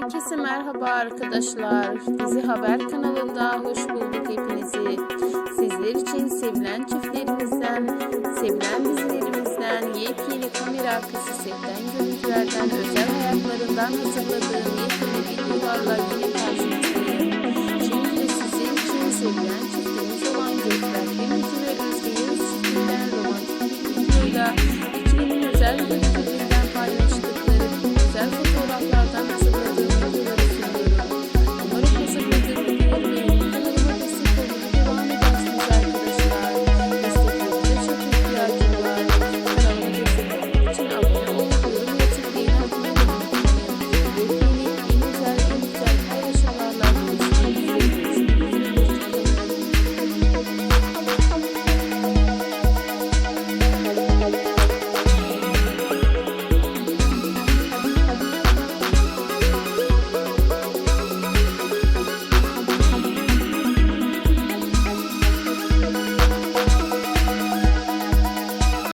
Herkese merhaba arkadaşlar. Dizi Haber kanalında hoş bulduk hepinizi. Sizler için sevilen çiftlerimizden, sevilen dizilerimizden, yepyeni kamera arkası setten görüntülerden, özel hayatlarından hazırladığım yepyeni videolarla yine karşınızdayım.